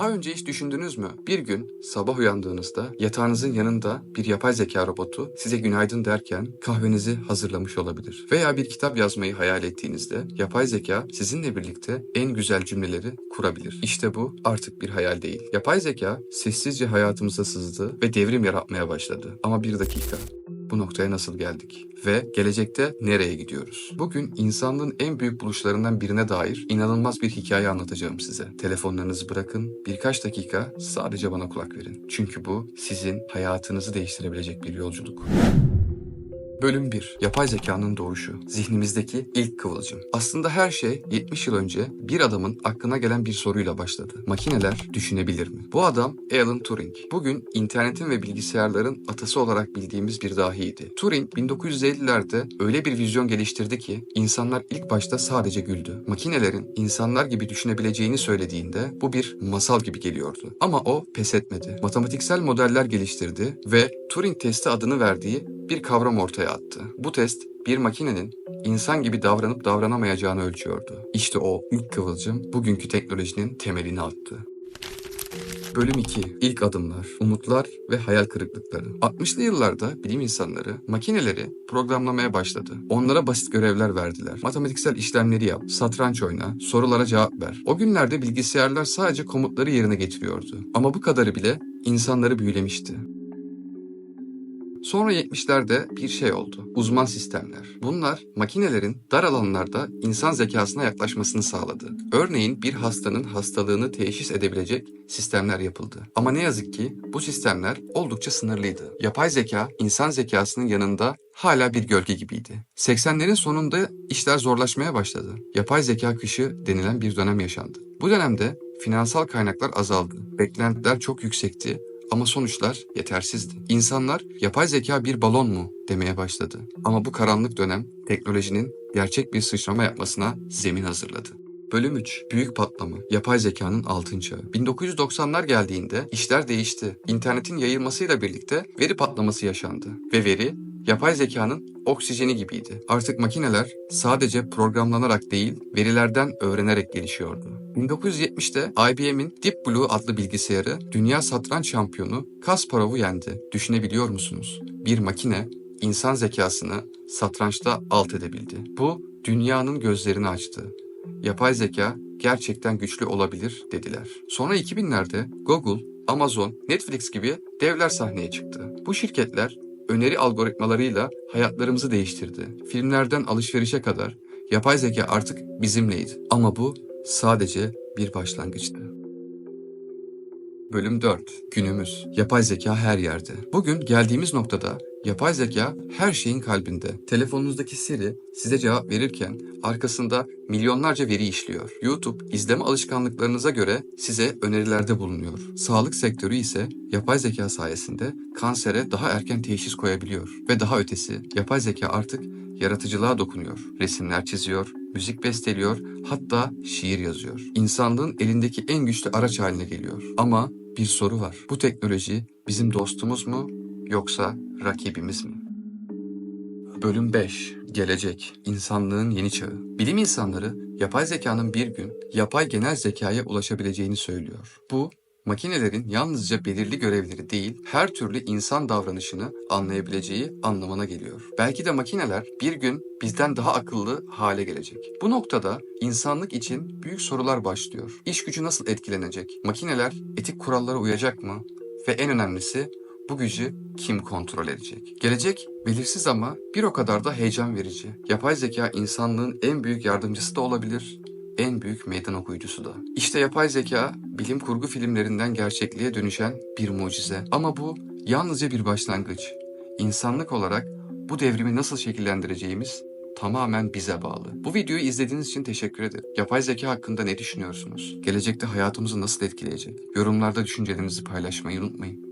Daha önce hiç düşündünüz mü? Bir gün sabah uyandığınızda yatağınızın yanında bir yapay zeka robotu size günaydın derken kahvenizi hazırlamış olabilir. Veya bir kitap yazmayı hayal ettiğinizde yapay zeka sizinle birlikte en güzel cümleleri kurabilir. İşte bu artık bir hayal değil. Yapay zeka sessizce hayatımıza sızdı ve devrim yaratmaya başladı. Ama bir dakika. Bu noktaya nasıl geldik? Ve gelecekte nereye gidiyoruz? Bugün insanlığın en büyük buluşlarından birine dair inanılmaz bir hikaye anlatacağım size. Telefonlarınızı bırakın, birkaç dakika sadece bana kulak verin. Çünkü bu sizin hayatınızı değiştirebilecek bir yolculuk. Bölüm 1. Yapay zekanın doğuşu. Zihnimizdeki ilk kıvılcım. Aslında her şey 70 yıl önce bir adamın aklına gelen bir soruyla başladı. Makineler düşünebilir mi? Bu adam Alan Turing. Bugün internetin ve bilgisayarların atası olarak bildiğimiz bir dahiydi. Turing 1950'lerde öyle bir vizyon geliştirdi ki insanlar ilk başta sadece güldü. Makinelerin insanlar gibi düşünebileceğini söylediğinde bu bir masal gibi geliyordu. Ama o pes etmedi. Matematiksel modeller geliştirdi ve Turing testi adını verdiği bir kavram ortaya attı. Bu test bir makinenin insan gibi davranıp davranamayacağını ölçüyordu. İşte o ilk kıvılcım bugünkü teknolojinin temelini attı. Bölüm 2. İlk adımlar, umutlar ve hayal kırıklıkları. 60'lı yıllarda bilim insanları makineleri programlamaya başladı. Onlara basit görevler verdiler. Matematiksel işlemleri yap, satranç oyna, sorulara cevap ver. O günlerde bilgisayarlar sadece komutları yerine getiriyordu. Ama bu kadarı bile insanları büyülemişti. Sonra 70'lerde bir şey oldu. Uzman sistemler. Bunlar makinelerin dar alanlarda insan zekasına yaklaşmasını sağladı. Örneğin bir hastanın hastalığını teşhis edebilecek sistemler yapıldı. Ama ne yazık ki bu sistemler oldukça sınırlıydı. Yapay zeka insan zekasının yanında hala bir gölge gibiydi. 80'lerin sonunda işler zorlaşmaya başladı. Yapay zeka kışı denilen bir dönem yaşandı. Bu dönemde finansal kaynaklar azaldı. Beklentiler çok yüksekti ama sonuçlar yetersizdi. İnsanlar yapay zeka bir balon mu demeye başladı. Ama bu karanlık dönem teknolojinin gerçek bir sıçrama yapmasına zemin hazırladı. Bölüm 3. Büyük patlama. Yapay zekanın altın çağı. 1990'lar geldiğinde işler değişti. İnternetin yayılmasıyla birlikte veri patlaması yaşandı. Ve veri yapay zekanın oksijeni gibiydi. Artık makineler sadece programlanarak değil, verilerden öğrenerek gelişiyordu. 1970'te IBM'in Deep Blue adlı bilgisayarı dünya satranç şampiyonu Kasparov'u yendi. Düşünebiliyor musunuz? Bir makine insan zekasını satrançta alt edebildi. Bu dünyanın gözlerini açtı. Yapay zeka gerçekten güçlü olabilir dediler. Sonra 2000'lerde Google, Amazon, Netflix gibi devler sahneye çıktı. Bu şirketler öneri algoritmalarıyla hayatlarımızı değiştirdi. Filmlerden alışverişe kadar yapay zeka artık bizimleydi. Ama bu sadece bir başlangıçtı. Bölüm 4. Günümüz. Yapay zeka her yerde. Bugün geldiğimiz noktada yapay zeka her şeyin kalbinde. Telefonunuzdaki Siri size cevap verirken arkasında milyonlarca veri işliyor. YouTube izleme alışkanlıklarınıza göre size önerilerde bulunuyor. Sağlık sektörü ise yapay zeka sayesinde kansere daha erken teşhis koyabiliyor. Ve daha ötesi yapay zeka artık yaratıcılığa dokunuyor. Resimler çiziyor, müzik besteliyor, hatta şiir yazıyor. İnsanlığın elindeki en güçlü araç haline geliyor. Ama bir soru var. Bu teknoloji bizim dostumuz mu yoksa rakibimiz mi? Bölüm 5. Gelecek. İnsanlığın yeni çağı. Bilim insanları yapay zekanın bir gün yapay genel zekaya ulaşabileceğini söylüyor. Bu makinelerin yalnızca belirli görevleri değil, her türlü insan davranışını anlayabileceği anlamına geliyor. Belki de makineler bir gün bizden daha akıllı hale gelecek. Bu noktada insanlık için büyük sorular başlıyor. İş gücü nasıl etkilenecek? Makineler etik kurallara uyacak mı? Ve en önemlisi bu gücü kim kontrol edecek? Gelecek belirsiz ama bir o kadar da heyecan verici. Yapay zeka insanlığın en büyük yardımcısı da olabilir, en büyük meydan okuyucusu da. İşte yapay zeka bilim kurgu filmlerinden gerçekliğe dönüşen bir mucize. Ama bu yalnızca bir başlangıç. İnsanlık olarak bu devrimi nasıl şekillendireceğimiz tamamen bize bağlı. Bu videoyu izlediğiniz için teşekkür ederim. Yapay zeka hakkında ne düşünüyorsunuz? Gelecekte hayatımızı nasıl etkileyecek? Yorumlarda düşüncelerinizi paylaşmayı unutmayın.